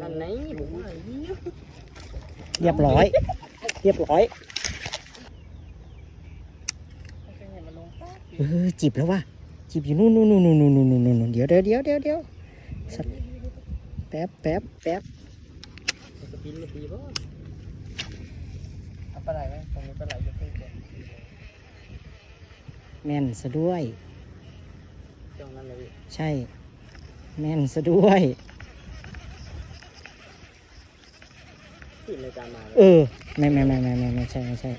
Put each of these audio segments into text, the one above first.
นั่นไหนผมว่าเหี้ยเรียบร้อย เรียบร้อยเอาไปให้มันลงปั๊บเออจีบแล้วว่ะจีบอยู่นู่นนู่นนู่นนู่นนู่นนู่นนู่นเดี๋ยวเดี๋ยวเดี๋ยวเดี๋ยวเดี๋ยวสักแป๊บแป๊บแป๊บมันจะบินมาตีป่เอาปลาไหลไหมตรงนี้ปลาไหลจะขึ้นก่อนแม่นซะด้วยจ้องนั่นเลย ใช่ แม่นซะด้วย ขึ้นในจานมาเลยเออไม่ไม่ไม่ไม่ไม่ไม่ใช่ไม่ใช่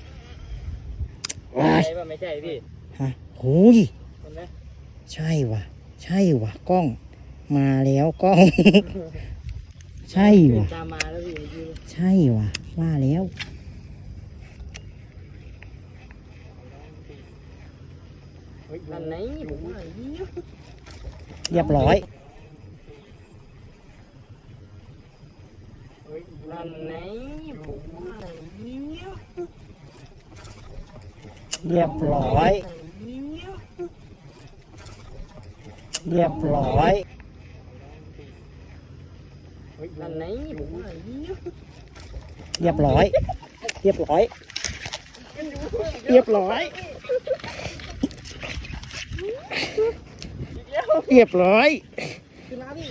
ว้ายใช่ป่ะไม่ใช่พี่ฮะโอ้ยเห็นไหมใช่ว่ะ ใช่ว่ะกล้อง มาแล้วกล้อง ใช่ขึ้นว่ะจานมาแล้วพี่เมื่อกี้ใช่ว่ะว่าแล้วนั่นไหนผมว่าเหี้ยเรียบร้อย นั่นไหนผมเรียบร้อย เรียบร้อยนั่นไหนผมเหี้ยเรียบร้อย เรียบร้อย เรียบร้อย เรียบร้อย คือน้ำนี่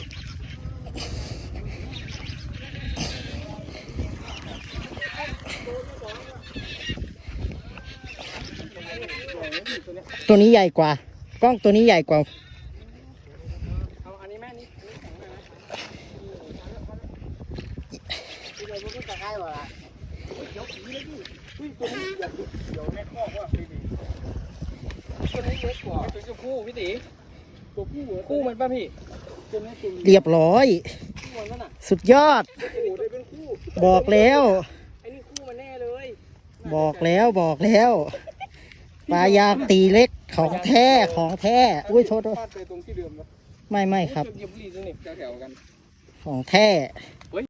ตัวนี้ใหญ่กว่า กล้องตัวนี้ใหญ่กว่าเรียวผีเลยพี่อุ้ยตัวนี้เดี๋ยวเดี๋ยวแม่คอกว่าพี่ตีตัวนี้เล็กกว่าตัวจะคู่พี่ตีคู่มันป่ะพี่เรียบร้อย สุดยอด บอกแล้ว บอกแล้วบอกแล้ว ปลายางตีเล็กของแท้ของแท้อุ้ยโทษโทษฟาดไปตรงที่เดิมแล้วไม่ไม่ครับ เยียบบุรีตรงนี้แถวๆกัน ของแท้